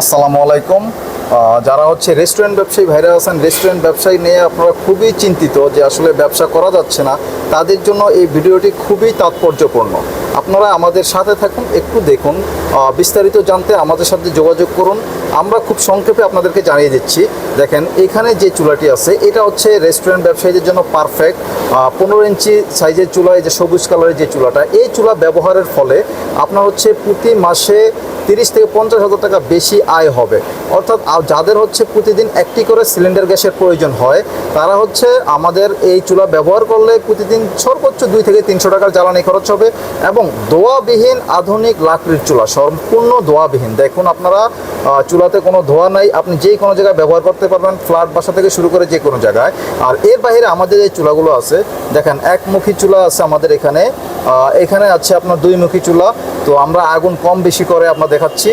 আসসালামু আলাইকুম। যারা হচ্ছে রেস্টুরেন্ট ব্যবসায়ী ভাইরা আছেন রেস্টুরেন্ট ব্যবসায়ী নিয়ে আপনারা খুবই চিন্তিত যে আসলে ব্যবসা করা যাচ্ছে না, তাদের জন্য এই ভিডিওটি খুবই তাৎপর্যপূর্ণ। আপনারা আমাদের সাথে থাকুন, একটু দেখুন বিস্তারিত জানতে আমাদের সাথে যোগাযোগ করুন। আমরা খুব সংক্ষেপে আপনাদেরকে জানিয়ে দিচ্ছি, দেখেন এখানে যে চুলাটি আছে, এটা হচ্ছে রেস্টুরেন্ট ব্যবসায়ীদের জন্য পারফেক্ট পনেরো ইঞ্চি সাইজের চুলা এই যে সবুজ কালারের যে চুলাটা, এই চুলা ব্যবহারের ফলে আপনার হচ্ছে প্রতি মাসে তিরিশ থেকে পঞ্চাশ হাজার টাকা বেশি আয় হবে। অর্থাৎ যাদের হচ্ছে প্রতিদিন একটি করে সিলিন্ডার গ্যাসের প্রয়োজন হয়, তারা হচ্ছে আমাদের এই চুলা ব্যবহার করলে প্রতিদিন সর্বোচ্চ দুই থেকে তিনশো টাকার জ্বালানি খরচ হবে এবং দোয়াবিহীন আধুনিক লাকড়ির চুলা, সম্পূর্ণ দোয়াবিহীন। দেখুন আপনারা চুলাতে কোনো ধোয়া নাই, আপনি যে কোনো জায়গায় ব্যবহার করতে পারবেন, ফ্ল্যাট বাসা থেকে শুরু করে যে কোনো জায়গায়। আর এর বাইরে আমাদের এই চুলাগুলো আছে, দেখেন একমুখী চুলা আছে আমাদের এখানে এখানে আছে আপনার দুইমুখী চুলা। তো আমরা আগুন কম বেশি করে আপনার দেখাচ্ছি।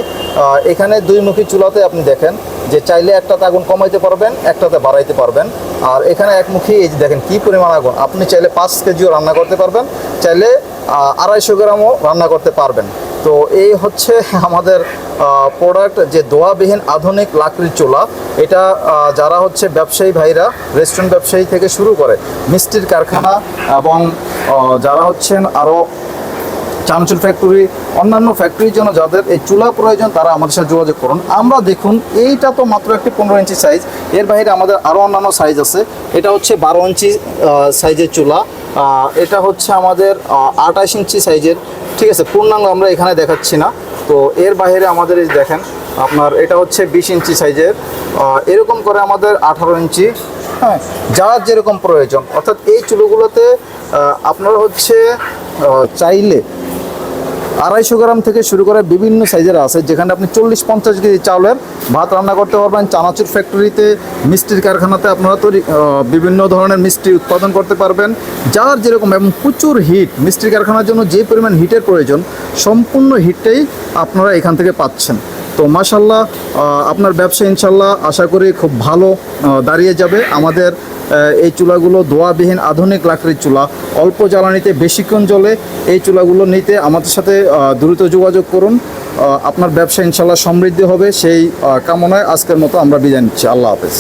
এখানে দুইমুখী চুলাতে আপনি দেখেন যে চাইলে একটাতে আগুন কমাইতে পারবেন, একটাতে বাড়াইতে পারবেন। আর এখানে একমুখী, এই যে দেখেন কী পরিমাণ আগুন। আপনি চাইলে পাঁচ কেজিও রান্না করতে পারবেন, চাইলে আড়াইশো গ্রামও রান্না করতে পারবেন। তো এই হচ্ছে আমাদের প্রোডাক্ট যে দোয়াবিহীন আধুনিক লাকড়ির চুলা। এটা যারা হচ্ছে ব্যবসায়ী ভাইরা রেস্টুরেন্ট ব্যবসায়ী থেকে শুরু করে মিষ্টির কারখানা এবং যারা হচ্ছেন আরও চানাচুর ফ্যাক্টরি অন্যান্য ফ্যাক্টরির জন্য যাদের এই চুলা প্রয়োজন, তারা আমাদের সাথে যোগাযোগ করুন। আমরা দেখুন, এইটা তো মাত্র একটি পনেরো ইঞ্চি সাইজ এর বাইরে আমাদের আরও অন্যান্য সাইজ আছে। এটা হচ্ছে বারো ইঞ্চি সাইজের চুলা। এটা হচ্ছে আমাদের আঠাশ ইঞ্চি সাইজের ঠিক আছে, পূর্ণাঙ্গ আমরা এখানে দেখাচ্ছি না। তো এর বাইরে আমাদের এই দেখেন, আপনার এটা হচ্ছে বিশ ইঞ্চি সাইজের এরকম করে আমাদের আঠারো ইঞ্চি। হ্যাঁ যার যেরকম প্রয়োজন। অর্থাৎ এই চুলোগুলোতে আপনারা হচ্ছে চাইলে আড়াইশো গ্রাম থেকে শুরু করে বিভিন্ন সাইজের আছে। যেখানে আপনি চল্লিশ, পঞ্চাশ কেজি চাউলের ভাত রান্না করতে পারবেন। চানাচুর ফ্যাক্টরিতে মিষ্টির কারখানাতে আপনারা তৈরি বিভিন্ন ধরনের মিষ্টি উৎপাদন করতে পারবেন। যার যেরকম এবং প্রচুর হিট মিষ্টির কারখানার জন্য যে পরিমাণ হিটের প্রয়োজন, সম্পূর্ণ হিটটাই আপনারা এখান থেকে পাচ্ছেন। তো মাশাল্লাহ আপনার ব্যবসা ইনশাল্লাহ আশা করি খুব ভালো দাঁড়িয়ে যাবে। আমাদের এই চুলাগুলো দোয়াবিহীন আধুনিক লাকড়ির চুলা। অল্প জ্বালানিতে বেশিক্ষণ জলে এই চুলাগুলো নিতে আমাদের সাথে দ্রুত যোগাযোগ করুন। আপনার ব্যবসা ইনশাল্লাহ সমৃদ্ধি হবে। সেই কামনায় আজকের মতো আমরা বিদায় নিচ্ছি। আল্লাহ হাফেজ।